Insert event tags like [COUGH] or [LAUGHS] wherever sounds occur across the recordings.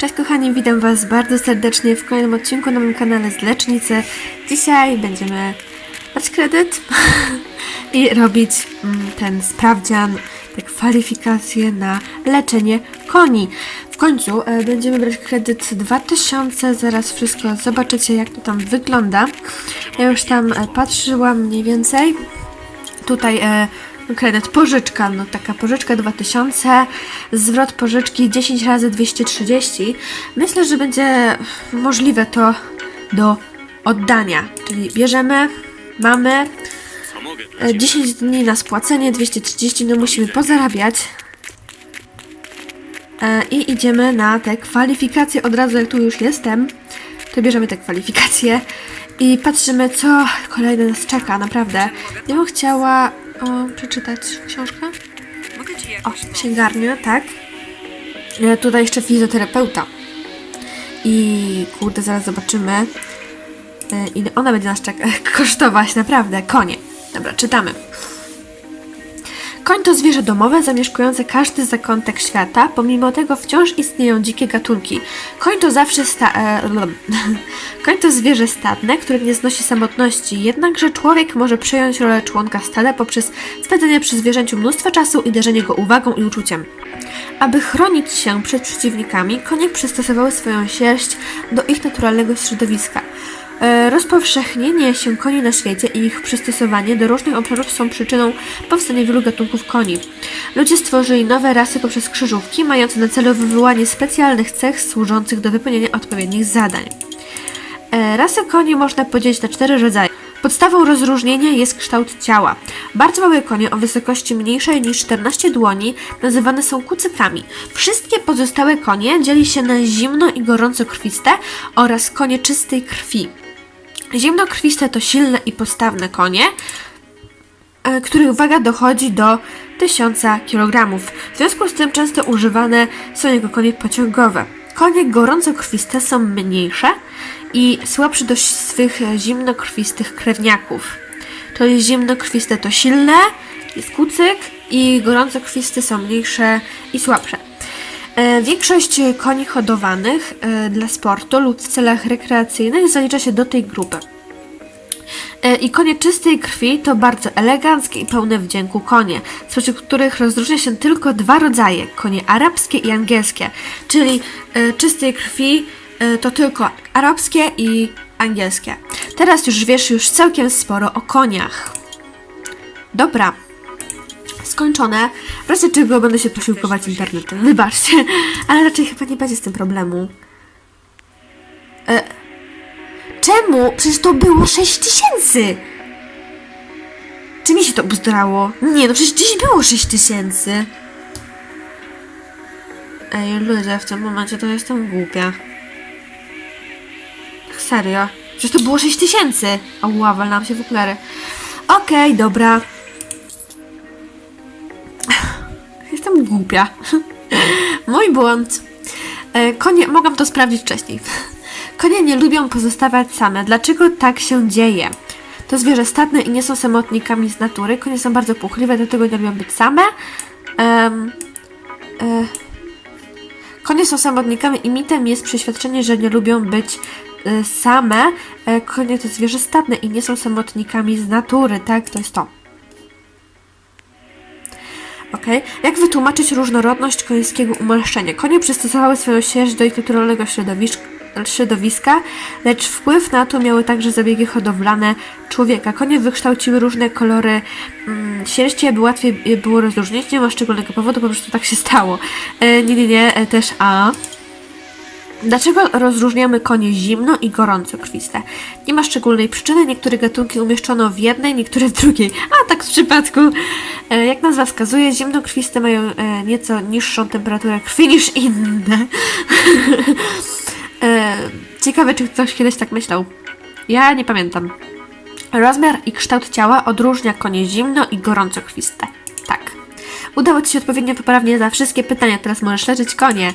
Cześć kochani, witam Was bardzo serdecznie w kolejnym odcinku na moim kanale z Lecznicy. Dzisiaj będziemy brać kredyt [LAUGHS] i robić mm, ten sprawdzian, te kwalifikacje na leczenie koni. W końcu e, będziemy brać kredyt 2000, zaraz wszystko zobaczycie jak to tam wygląda. Ja już tam e, patrzyłam mniej więcej. Tutaj e, kredyt pożyczka, no taka pożyczka 2000, zwrot pożyczki 10 razy 230. Myślę, że będzie możliwe to do oddania. Czyli bierzemy, mamy Co mogę dla e, ciebie? 10 dni na spłacenie, 230, no musimy pozarabiać. E, I idziemy na te kwalifikacje. Od razu jak tu już jestem, to bierzemy te kwalifikacje i patrzymy, co kolejne nas czeka, naprawdę. Ja bym chciała o, przeczytać książkę. Mogę ci O, księgarnia, tak. E, tutaj jeszcze fizjoterapeuta. I kurde, zaraz zobaczymy, e, ile ona będzie nas czeka- [LAUGHS] kosztować, naprawdę. Konie. Dobra, czytamy. Koń to zwierzę domowe zamieszkujące każdy zakątek świata, pomimo tego wciąż istnieją dzikie gatunki. Koń to zawsze sta... E. [LAUGHS] Koń to zwierzę stadne, które nie znosi samotności, jednakże człowiek może przejąć rolę członka stada poprzez spędzenie przy zwierzęciu mnóstwa czasu i darzenie go uwagą i uczuciem. Aby chronić się przed przeciwnikami, konie przystosowały swoją sierść do ich naturalnego środowiska. E, Rozpowszechnienie się koni na świecie i ich przystosowanie do różnych obszarów są przyczyną powstania wielu gatunków koni. Ludzie stworzyli nowe rasy poprzez krzyżówki, mające na celu wywołanie specjalnych cech służących do wypełnienia odpowiednich zadań. E, Rasy koni można podzielić na cztery rodzaje. Podstawą rozróżnienia jest kształt ciała. Bardzo małe konie o wysokości mniejszej niż 14 dłoni nazywane są kucykami. Wszystkie pozostałe konie dzieli się na zimno i gorąco krwiste oraz konie czystej krwi. Zimnokrwiste to silne i postawne konie, e, których waga dochodzi do 1000 kg. W związku z tym często używane są jego konie pociągowe. Konie gorącokrwiste są mniejsze i słabsze do swych zimnokrwistych krewniaków. To jest zimnokrwiste to silne, jest kucyk i gorącokrwiste są mniejsze i słabsze. E, Większość koni hodowanych e, dla sportu lub w celach rekreacyjnych zalicza się do tej grupy. E, I konie czystej krwi to bardzo eleganckie i pełne wdzięku konie, spośród których rozróżnia się tylko dwa rodzaje: konie arabskie i angielskie. Czyli e, czystej krwi e, to tylko arabskie i angielskie. Teraz już wiesz już całkiem sporo o koniach. Dobra. Skończone. Razie czego będę się posiłkować internetem. Wybaczcie, ale raczej chyba nie będzie z tym problemu. E, Czemu? Przecież to było 6 tysięcy! Czy mi się to bzdrało? Nie, no przecież dziś było 6 tysięcy. Ej, ludzie, w tym momencie to jestem głupia. Serio? Przecież to było 6 tysięcy! Ała, walnęłam się w. Okej, dobra. Głupia. Mój błąd. E, Konie, mogłam to sprawdzić wcześniej. Konie nie lubią pozostawać same. Dlaczego tak się dzieje? To zwierzę stadne i nie są samotnikami z natury. Konie są bardzo puchliwe, dlatego nie lubią być same. Em, e, konie są samotnikami i mitem jest przeświadczenie, że nie lubią być e, same. Konie to zwierzę stadne i nie są samotnikami z natury, tak? To jest to. Okej. Jak wytłumaczyć różnorodność końskiego umarszczenia? Konie przystosowały swoją sierść do ich naturalnego środowisk- środowiska, lecz wpływ na to miały także zabiegi hodowlane człowieka. Konie wykształciły różne kolory mm, sierści, aby łatwiej je było rozróżnić. Nie ma szczególnego powodu, po prostu tak się stało. E, nie, nie, nie, e, też A. Dlaczego rozróżniamy konie zimno i gorąco krwiste? Nie ma szczególnej przyczyny, niektóre gatunki umieszczono w jednej, niektóre w drugiej. A tak w przypadku, e, jak nazwa wskazuje, zimnokrwiste mają e, nieco niższą temperaturę krwi niż inne. [LAUGHS] e, ciekawe, czy ktoś kiedyś tak myślał. Ja nie pamiętam. Rozmiar i kształt ciała odróżnia konie zimno i gorąco krwiste. Tak. Udało Ci się odpowiednio poprawnie na wszystkie pytania, teraz możesz leczyć konie.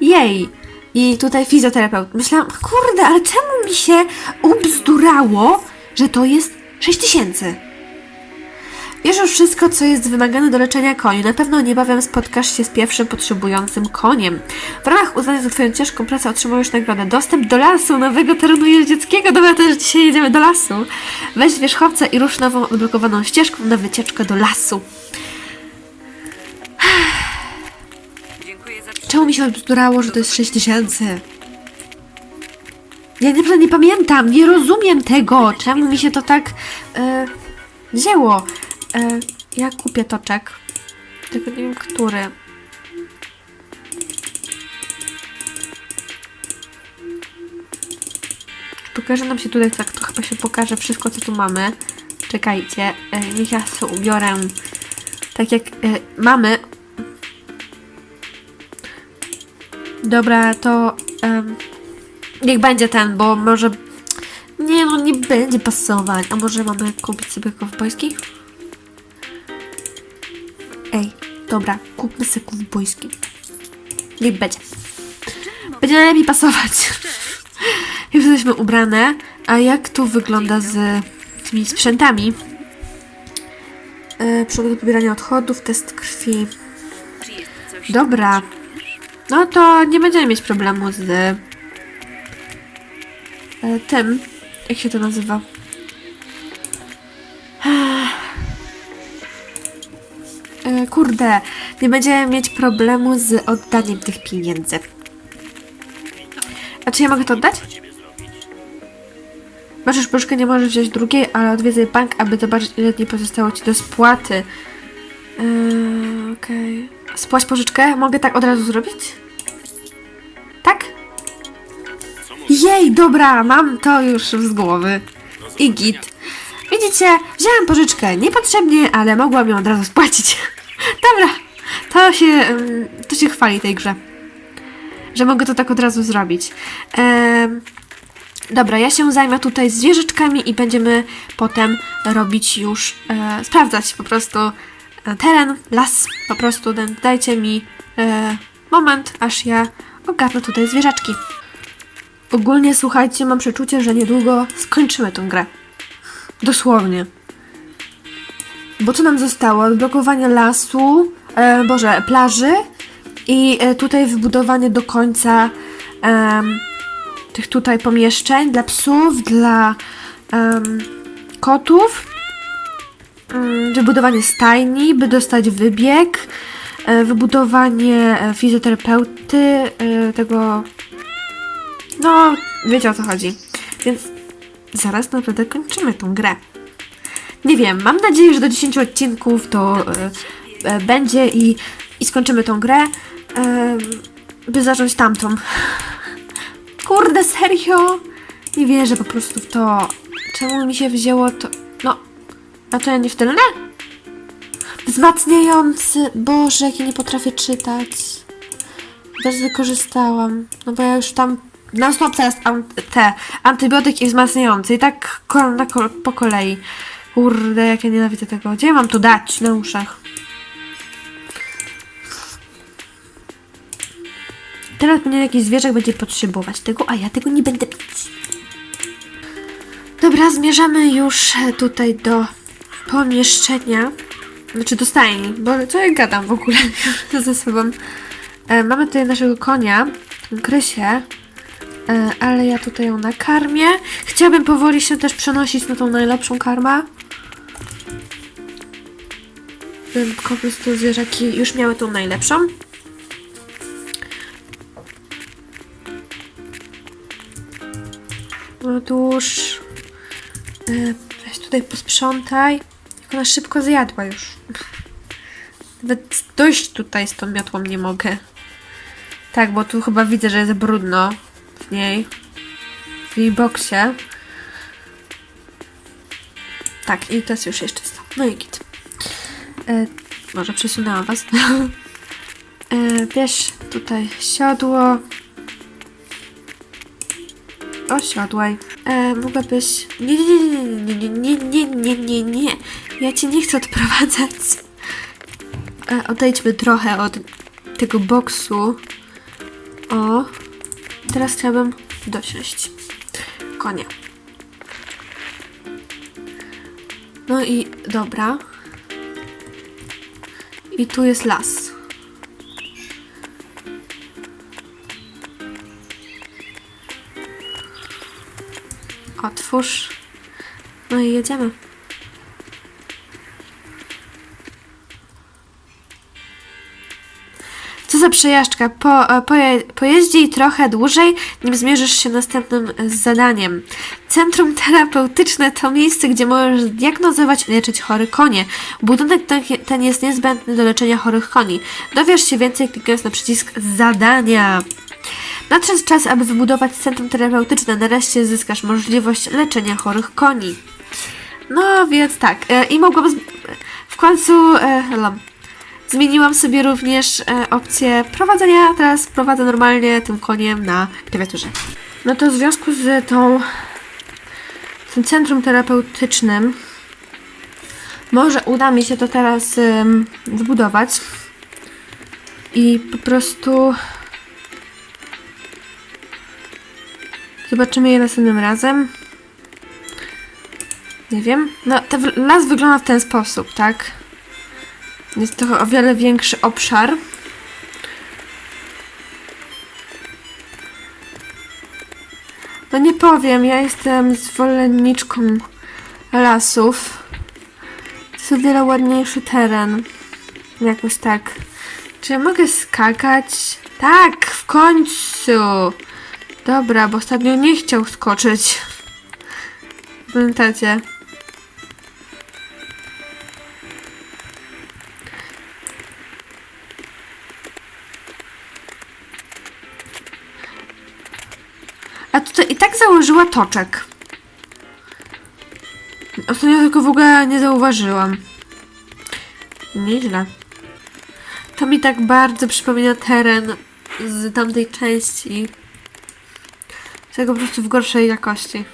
Jej! I tutaj fizjoterapeut. Myślałam, kurde, ale czemu mi się ubzdurało, że to jest 6 tysięcy? Bierz już wszystko, co jest wymagane do leczenia koni. Na pewno niebawem spotkasz się z pierwszym potrzebującym koniem. W ramach uznania za Twoją ciężką pracę otrzymujesz nagrodę. Dostęp do lasu, nowego terenu jeździeckiego. Dobra, też dzisiaj jedziemy do lasu. Weź wierzchowca i rusz nową, odblokowaną ścieżką na wycieczkę do lasu. Czemu mi się odbzdurało, że to jest 6000? Ja naprawdę nie pamiętam, nie rozumiem tego. Czemu mi się to tak e, wzięło? E, ja kupię toczek. Tylko nie wiem, który. Pokaże nam się tutaj, tak to chyba się pokaże wszystko, co tu mamy. Czekajcie, e, niech ja sobie ubiorę tak jak e, mamy. Dobra, to em, niech będzie ten, bo może nie no, nie będzie pasować. A może mamy kupić sobie kowbojski? Ej, dobra, kupmy sobie kowbojski. Niech będzie. Będzie najlepiej pasować. [LAUGHS] Już jesteśmy ubrane. A jak tu wygląda z tymi sprzętami? E, Przewód pobierania odchodów, test krwi. Dobra. No to nie będziemy mieć problemu z e, tym. Jak się to nazywa? E, kurde, nie będziemy mieć problemu z oddaniem tych pieniędzy. A czy ja mogę to oddać? Masz już pożyczkę, nie możesz wziąć drugiej, ale odwiedzaj bank, aby zobaczyć, ile dni pozostało ci do spłaty. Eee, Okej. Spłać pożyczkę? Mogę tak od razu zrobić? Jej, dobra, mam to już z głowy. I git. Widzicie, wziąłem pożyczkę niepotrzebnie, ale mogłam ją od razu spłacić. [LAUGHS] dobra, to się, to się chwali tej grze. Że mogę to tak od razu zrobić. Em, Dobra, ja się zajmę tutaj zwierzyczkami i będziemy potem robić już, e, sprawdzać po prostu e, teren, las, po prostu dajcie mi e, moment, aż ja ogarnę tutaj zwierzaczki. Ogólnie słuchajcie, mam przeczucie, że niedługo skończymy tę grę. Dosłownie. Bo co nam zostało? Odblokowanie lasu, e, boże, plaży i e, tutaj wybudowanie do końca em, tych tutaj pomieszczeń dla psów, dla em, kotów, mm, wybudowanie stajni, by dostać wybieg, e, wybudowanie e, fizjoterapeuty, e, tego, no, wiecie o co chodzi. Więc zaraz naprawdę kończymy tą grę. Nie wiem, mam nadzieję, że do 10 odcinków to e, e, będzie i, i skończymy tą grę, e, by zacząć tamtą. [LAUGHS] Kurde, serio? Nie wierzę po prostu w to. Czemu mi się wzięło to... No, a to ja nie w tylne? Wzmacniający. Boże, jak ja nie potrafię czytać. Też wykorzystałam. No bo ja już tam... Na stop teraz te antybiotyk i wzmacniający. I tak ko- na ko- po kolei. Kurde, jak ja nienawidzę tego. Gdzie mam to dać na uszach? Teraz będzie jakiś zwierzak będzie potrzebować tego, a ja tego nie będę pić. Dobra, zmierzamy już tutaj do pomieszczenia. Znaczy do stajni, bo co ja gadam w ogóle [LAUGHS] ze sobą. E, mamy tutaj naszego konia, Krysię, ale ja tutaj ją nakarmię. Chciałabym powoli się też przenosić na tą najlepszą karmę. Bym po prostu zwierzaki już miały tą najlepszą. Otóż e, weź tutaj posprzątaj. Jak ona szybko zjadła już. Nawet dojść tutaj z tą miotłą nie mogę. Tak, bo tu chyba widzę, że jest brudno w niej. W jej boksie. Tak, i jest już jeszcze czysto. No i git. E, może przesunęłam was. [LAUGHS] e, bierz tutaj siodło. Osiodłaj. E, mogłabyś... Nie, nie, nie, nie, nie, nie, nie, nie, nie. Ja cię nie chcę odprowadzać. E, odejdźmy trochę od tego boksu. O. Teraz chciałabym dosiąść konia. No i dobra. I tu jest las. Otwórz. No i jedziemy. Za przejażdżka. Po, e, poje, pojeździ trochę dłużej, nim zmierzysz się następnym zadaniem. Centrum terapeutyczne to miejsce, gdzie możesz zdiagnozować i leczyć chore konie. Budynek ten, ten jest niezbędny do leczenia chorych koni. Dowiesz się więcej klikając na przycisk zadania. Nadszedł czas, aby wybudować centrum terapeutyczne. Nareszcie zyskasz możliwość leczenia chorych koni. No więc tak, e, i mogłam w końcu e. zmieniłam sobie również e, opcję prowadzenia. Teraz prowadzę normalnie tym koniem na klawiaturze. No to w związku z tą tym centrum terapeutycznym może uda mi się to teraz em, wybudować i po prostu zobaczymy je następnym razem. Nie wiem. No, ten las wygląda w ten sposób, tak? Jest to o wiele większy obszar. No nie powiem, ja jestem zwolenniczką lasów. To jest o wiele ładniejszy teren. Jakoś tak. Czy ja mogę skakać? Tak, w końcu! Dobra, bo ostatnio nie chciał skoczyć. Pamiętacie? A tutaj i tak założyła toczek. Ostatnio tylko w ogóle nie zauważyłam. Nieźle. To mi tak bardzo przypomina teren z tamtej części. Tego po prostu w gorszej jakości.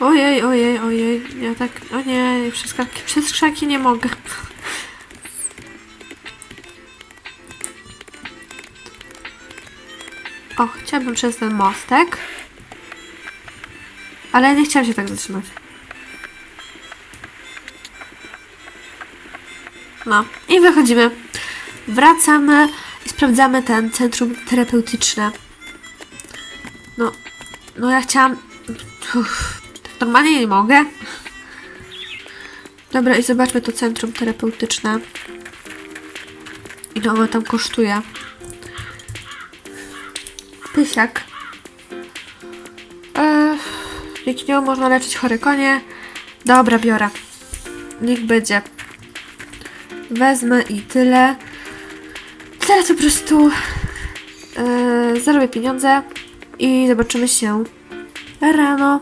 Ojej, ojej, ojej. Ja tak. O nie, przez krzaki, przez krzaki nie mogę. O, chciałabym przez ten mostek. Ale nie chciałam się tak zatrzymać. No, i wychodzimy. Wracamy i sprawdzamy ten centrum terapeutyczne. No, no ja chciałam. Uff, normalnie nie mogę. Dobra, i zobaczmy to centrum terapeutyczne. Ile ono tam kosztuje. Pysiak. Eee, dzięki niemu można leczyć chore konie. Dobra, biorę. Niech będzie. Wezmę i tyle. Teraz po prostu e, zarobię pieniądze i zobaczymy się rano.